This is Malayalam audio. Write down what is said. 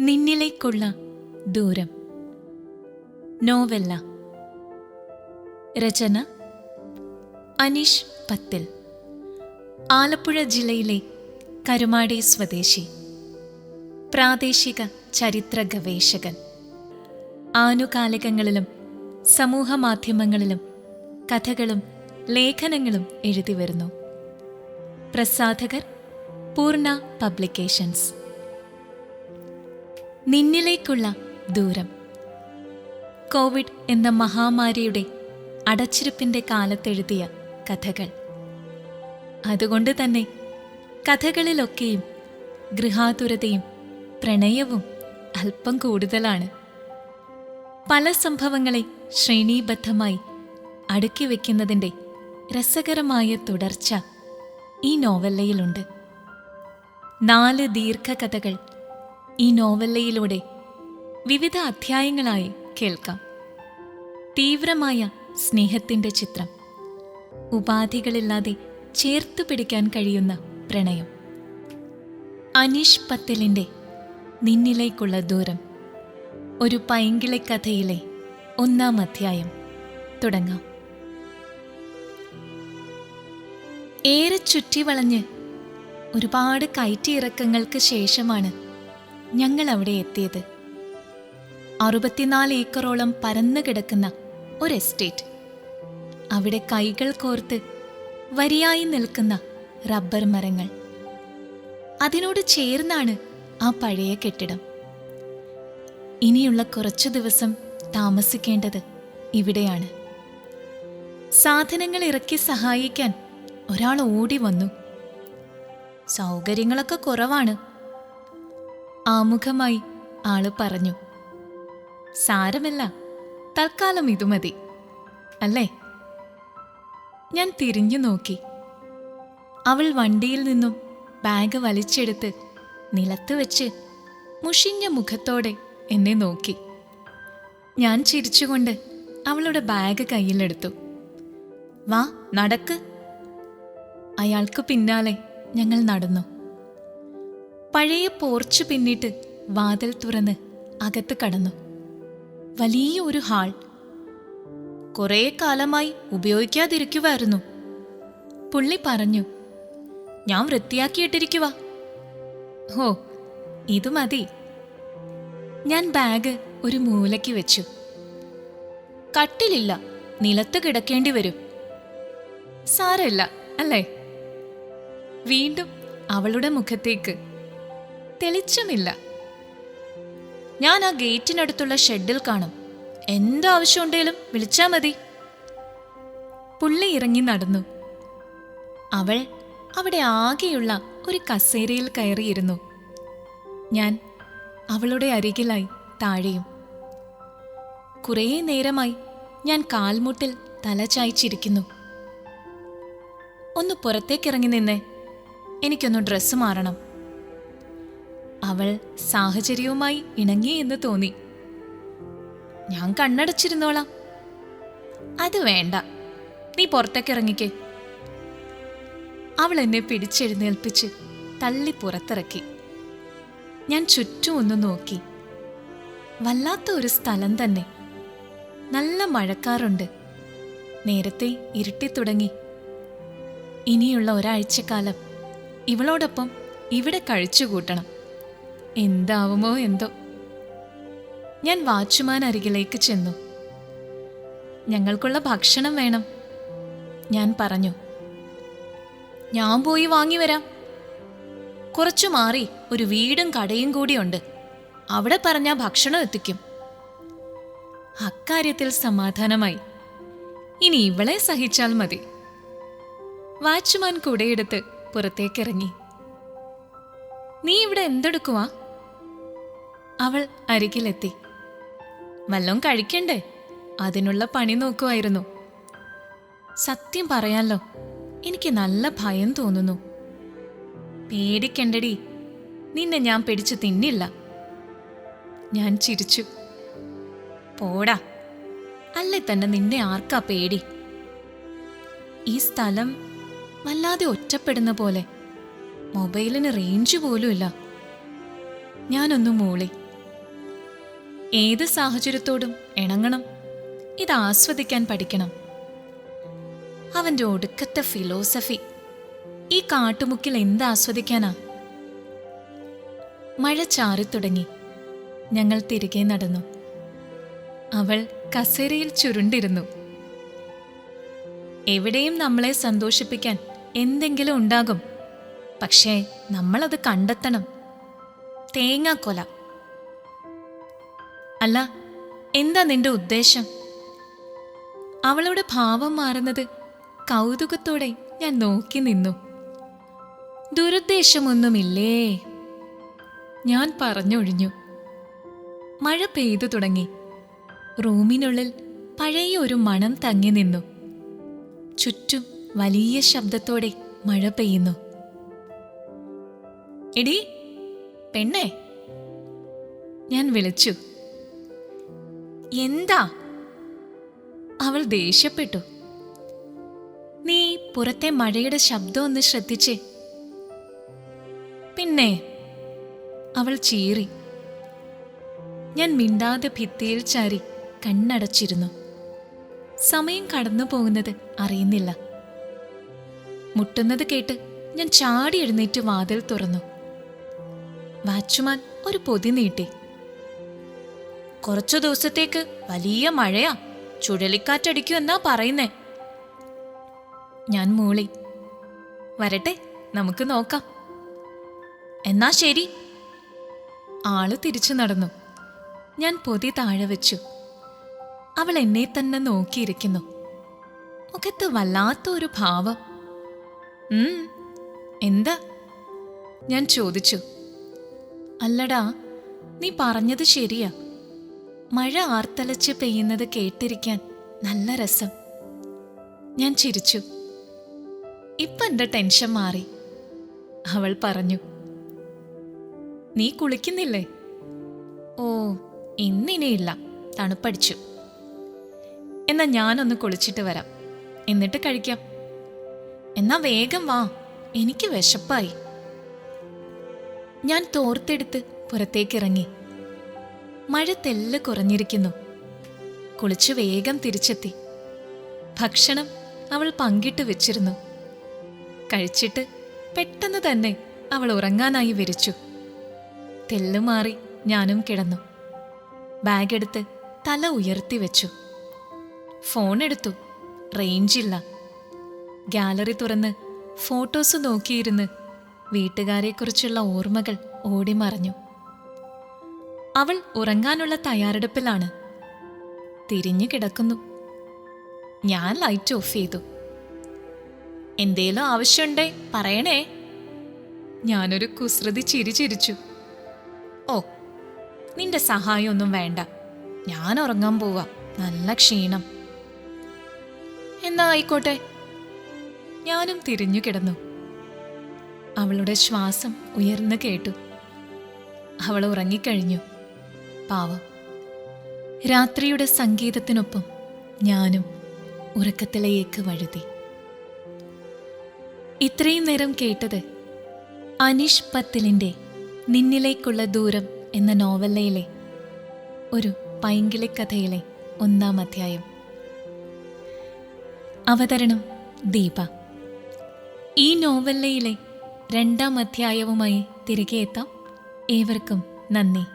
നിന്നിലേക്കുള്ള ദൂരം. നോവല്ല. രചന അനീഷ് പത്തിൽ. ആലപ്പുഴ ജില്ലയിലെ കരുമാടി സ്വദേശി. പ്രാദേശിക ചരിത്ര ഗവേഷകൻ. ആനുകാലികങ്ങളിലും സമൂഹമാധ്യമങ്ങളിലും കഥകളും ലേഖനങ്ങളും എഴുതി വരുന്നു. പ്രസാധകർ പൂർണ പബ്ലിക്കേഷൻസ്. നിന്നിലേക്കുള്ള ദൂരം. കോവിഡ് എന്ന മഹാമാരിയുടെ അടച്ചിരിപ്പിന്റെ കാലത്തെഴുതിയ കഥകൾ. അതുകൊണ്ട് തന്നെ കഥകളിലൊക്കെയും ഗൃഹാതുരതയും പ്രണയവും അല്പം കൂടുതലാണ്. പല സംഭവങ്ങളെ ശ്രേണീബദ്ധമായി അടുക്കി വയ്ക്കുന്നതിന്റെ രസകരമായ തുടർച്ച ഈ നോവല്ലയിലുണ്ട് നാല് ദീർഘകഥകൾ ഈ നോവല്ലയിലൂടെ വിവിധ അധ്യായങ്ങളായി കേൾക്കാം. തീവ്രമായ സ്നേഹത്തിന്റെ ചിത്രം. ഉപാധികളില്ലാതെ ചേർത്തു പിടിക്കാൻ കഴിയുന്ന പ്രണയം. അനീഷ് പത്തലിന്റെ നിന്നിലേക്കുള്ള ദൂരം. ഒരു പൈങ്കിളി കഥയിലെ ഒന്നാം അധ്യായം. തുടങ്ങാം. ഏറെ ചുറ്റി വളഞ്ഞ് ഒരുപാട് കയറ്റിയിറക്കങ്ങൾക്ക് ശേഷമാണ് ഞങ്ങൾ അവിടെ എത്തിയത്. അറുപത്തിനാല് ഏക്കറോളം പരന്നു കിടക്കുന്ന ഒരു എസ്റ്റേറ്റ്. അവിടെ കൈകൾ കോർത്ത് വരിയായി നിൽക്കുന്ന റബ്ബർ മരങ്ങൾ. അതിനോട് ചേർന്നാണ് ആ പഴയ കെട്ടിടം. ഇനിയുള്ള കുറച്ചു ദിവസം താമസിക്കേണ്ടത് ഇവിടെയാണ്. സാധനങ്ങൾ ഇറക്കി സഹായിക്കാൻ ഒരാൾ ഓടി വന്നു. സൗകര്യങ്ങളൊക്കെ കുറവാണ്. ആമുഖമായി ആൾ പറഞ്ഞു. സാരമില്ല തൽക്കാലം ഇതു മതി. അല്ലേ? ഞാൻ തിരിഞ്ഞു നോക്കി. അവൾ വണ്ടിയിൽ നിന്നും ബാഗ് വലിച്ചെടുത്ത് നിലത്ത് വെച്ച് മുഷിഞ്ഞ മുഖത്തോടെ എന്നെ നോക്കി. ഞാൻ ചിരിച്ചുകൊണ്ട് അവളുടെ ബാഗ് കയ്യിലെടുത്തു. വാ നടക്ക്. അയാൾക്ക് പിന്നാലെ ഞങ്ങൾ നടന്നു. പഴയ പോർച്ച് പിന്നിട്ട് വാതിൽ തുറന്ന് അകത്ത് കടന്നു. വലിയ ഒരു ഹാൾ. കുറേ കാലമായി ഉപയോഗിക്കാതിരിക്കുവായിരുന്നു. പുള്ളി പറഞ്ഞു ഞാൻ വൃത്തിയാക്കിയിട്ടിരിക്കുക ഹോ ഇത് മതി. ഞാൻ ബാഗ് ഒരു മൂലയ്ക്ക് വെച്ചു. കട്ടിലില്ല നിലത്ത് കിടക്കേണ്ടി വരും. സാരമില്ല അല്ലേ? വീണ്ടും അവളുടെ മുഖത്തേക്ക് തെളിച്ചമില്ല ഞാൻ ആ ഗേറ്റിനടുത്തുള്ള ഷെഡിൽ കാണും. എന്താവശ്യമുണ്ടേലും വിളിച്ചാ മതി. പുള്ളി ഇറങ്ങി നടന്നു. അവൾ അവിടെ ആകെയുള്ള ഒരു കസേരയിൽ കയറിയിരുന്നു. ഞാൻ അവളുടെ അരികിലായി താഴെയും. കുറേ നേരമായി ഞാൻ കാൽമുട്ടിൽ തല ചായ്ച്ചിരിക്കുന്നു. ഒന്ന് പുറത്തേക്കിറങ്ങി നിന്നേ. എനിക്കൊന്ന് ഡ്രസ്സ് മാറണം. അവൾ സാഹചര്യവുമായി ഇണങ്ങി എന്ന് തോന്നി. ഞാൻ കണ്ണടച്ചിരുന്നോളാം. അത് വേണ്ട. നീ പുറത്തേക്ക് ഇറങ്ങിക്കേ. അവൾ എന്നെ പിടിച്ചെഴുന്നേൽപ്പിച്ച് തള്ളി പുറത്തിറക്കി. ഞാൻ ചുറ്റും ഒന്ന് നോക്കി. വല്ലാത്ത ഒരു സ്ഥലം തന്നെ. നല്ല മഴക്കാറുണ്ട്. നേരത്തെ ഇരുട്ടി തുടങ്ങി. ഇനിയുള്ള ഒരാഴ്ചക്കാലം ഇവളോടൊപ്പം ഇവിടെ കഴിച്ചുകൂട്ടണം. എന്താവുമോ എന്തോ. ഞാൻ വാച്ച്മാൻ അരികിലേക്ക് ചെന്നു. ഞങ്ങൾക്കുള്ള ഭക്ഷണം വേണം ഞാൻ പറഞ്ഞു. ഞാൻ പോയി വാങ്ങി വരാം. കുറച്ചു മാറി ഒരു വീടും കടയും കൂടിയുണ്ട് അവിടെ പറഞ്ഞാൽ ഭക്ഷണം എത്തിക്കും. അക്കാര്യത്തിൽ സമാധാനമായി. ഇനി ഇവളെ സഹിച്ചാൽ മതി. വാച്ച്മാൻ കുടയെടുത്ത് പുറത്തേക്കിറങ്ങി. നീ ഇവിടെ എന്തെടുക്കുവാ? അവൾ അരികിലെത്തി. വല്ലോം കഴിക്കണ്ടേ? അതിനുള്ള പണി നോക്കുമായിരുന്നു സത്യം പറയാലോ എനിക്ക് നല്ല ഭയം തോന്നുന്നു. പേടിക്കണ്ടടി നിന്നെ ഞാൻ പിടിച്ചു തിന്നില്ല. ഞാൻ ചിരിച്ചു. പോടാ അല്ലേ തന്നെ നിന്നെ ആർക്കാ പേടി? ഈ സ്ഥലം വല്ലാതെ ഒറ്റപ്പെടുന്ന പോലെ. മൊബൈലിന് റേഞ്ച് പോലുമില്ല. ഞാനൊന്നു മൂളി. ഏത് സാഹചര്യത്തോടും ഇണങ്ങണം. ഇത് ആസ്വദിക്കാൻ പഠിക്കണം. അവന്റെ ഒടുക്കത്തെ ഫിലോസഫി ഈ കാട്ടുമുക്കിൽ എന്ത് ആസ്വദിക്കാനാ? മഴ ചാറിത്തുടങ്ങി ഞങ്ങൾ തിരികെ നടന്നു. അവൾ കസേരയിൽ ചുരുണ്ടിരുന്നു. എവിടെയും നമ്മളെ സന്തോഷിപ്പിക്കാൻ എന്തെങ്കിലും ഉണ്ടാകും. പക്ഷേ നമ്മളത് കണ്ടെത്തണം. തേങ്ങാക്കൊല. അല്ല എന്താ നിന്റെ ഉദ്ദേശം? അവളുടെ ഭാവം മാറുന്നത് കൗതുകത്തോടെ ഞാൻ നോക്കി നിന്നു. ദുരുദ്ദേശമൊന്നുമില്ലേ? ഞാൻ പറഞ്ഞൊഴിഞ്ഞു. മഴ പെയ്തു തുടങ്ങി. റൂമിനുള്ളിൽ പഴയ ഒരു മണം തങ്ങി നിന്നു. ചുറ്റും വലിയ ശബ്ദത്തോടെ മഴ പെയ്യുന്നു. എടി പെണ്ണേ. ഞാൻ വിളിച്ചു. എന്താ? അവൾ ദേഷ്യപ്പെട്ടു. നീ പുറത്തെ മഴയുടെ ശബ്ദം ഒന്ന് ശ്രദ്ധിച്ചേ. പിന്നെ അവൾ ചീറി. ഞാൻ മിണ്ടാതെ ഭിത്തിയിൽ ചാരി കണ്ണടച്ചിരുന്നു. സമയം കടന്നു പോകുന്നത് അറിയുന്നില്ല. മുട്ടുന്നത് കേട്ട് ഞാൻ ചാടി എഴുന്നേറ്റ് വാതിൽ തുറന്നു. വാച്ചുമാൻ ഒരു പൊതി നീട്ടി. കുറച്ചു ദിവസത്തേക്ക് വലിയ മഴയാ. ചുഴലിക്കാറ്റടിക്കൂ എന്നാ പറയുന്നേ. ഞാൻ മൂളി. വരട്ടെ നമുക്ക് നോക്കാം. എന്നാ ശരി. ആൾ തിരിച്ചു നടന്നു. ഞാൻ പൊതി താഴെ വെച്ചു. അവൾ എന്നെ തന്നെ നോക്കിയിരിക്കുന്നു. മുഖത്ത് വല്ലാത്ത ഒരു ഭാവം എന്താ? ഞാൻ ചോദിച്ചു. അല്ലടാ നീ പറഞ്ഞത് ശരിയാ. മഴ ആർത്തലച്ച് പെയ്യുന്നത് കേട്ടിരിക്കാൻ നല്ല രസം. ഞാൻ ചിരിച്ചു. ഇപ്പം എന്റെ ടെൻഷൻ മാറി. അവൾ പറഞ്ഞു നീ കുളിക്കുന്നില്ലേ? ഓ ഇന്നിനിയില്ല. തണുപ്പടിച്ചു. എന്നാ ഞാനൊന്ന് കുളിച്ചിട്ട് വരാം. എന്നിട്ട് കഴിക്കാം. എന്നാ വേഗം വാ. എനിക്ക് വിശപ്പായി. ഞാൻ തോർത്തെടുത്ത് പുറത്തേക്കിറങ്ങി. മഴ തെല്ല് കുറഞ്ഞിരിക്കുന്നു. കുളിച്ചു വേഗം തിരിച്ചെത്തി. ഭക്ഷണം അവൾ പങ്കിട്ട് വെച്ചിരുന്നു. കഴിച്ചിട്ട് പെട്ടെന്ന് തന്നെ അവൾ ഉറങ്ങാനായി വിരിച്ചു. തെല്ലുമാറി ഞാനും കിടന്നു. ബാഗെടുത്ത് തല ഉയർത്തി വെച്ചു. ഫോൺ എടുത്തു. റേഞ്ചില്ല ഗാലറി തുറന്ന് ഫോട്ടോസ് നോക്കിയിരുന്ന് വീട്ടുകാരെക്കുറിച്ചുള്ള ഓർമ്മകൾ ഓടിമറഞ്ഞു അവൾ ഉറങ്ങാനുള്ള തയ്യാറെടുപ്പിലാണ്. തിരിഞ്ഞു കിടക്കുന്നു. ഞാൻ ലൈറ്റ് ഓഫ് ചെയ്തു. എന്തേലും ആവശ്യമുണ്ടേ പറയണേ? ഞാനൊരു കുസൃതി ചിരി ചിരിച്ചു. ഓ നിന്റെ സഹായമൊന്നും വേണ്ട. ഞാൻ ഉറങ്ങാൻ പോവാ. നല്ല ക്ഷീണം. എന്നാ ആയിക്കോട്ടെ. ഞാനും തിരിഞ്ഞു കിടന്നു. അവളുടെ ശ്വാസം ഉയർന്നു കേട്ടു. അവൾ ഉറങ്ങിക്കഴിഞ്ഞു. പാവം. രാത്രിയുടെ സംഗീതത്തിനൊപ്പം ഞാനും ഉറക്കത്തിലേക്ക് വഴുതി. ഇത്രയും നേരം കേട്ടത് അനീഷ് പത്തിലിന്റെ നിന്നിലേക്കുള്ള ദൂരം എന്ന നോവലയിലെ ഒരു പൈങ്കിളി കഥയിലെ ഒന്നാം അധ്യായം. അവതരണം ദീപ. ഈ നോവലയിലെ രണ്ടാം അധ്യായവുമായി തിരികെ എത്താം. ഏവർക്കും നന്ദി.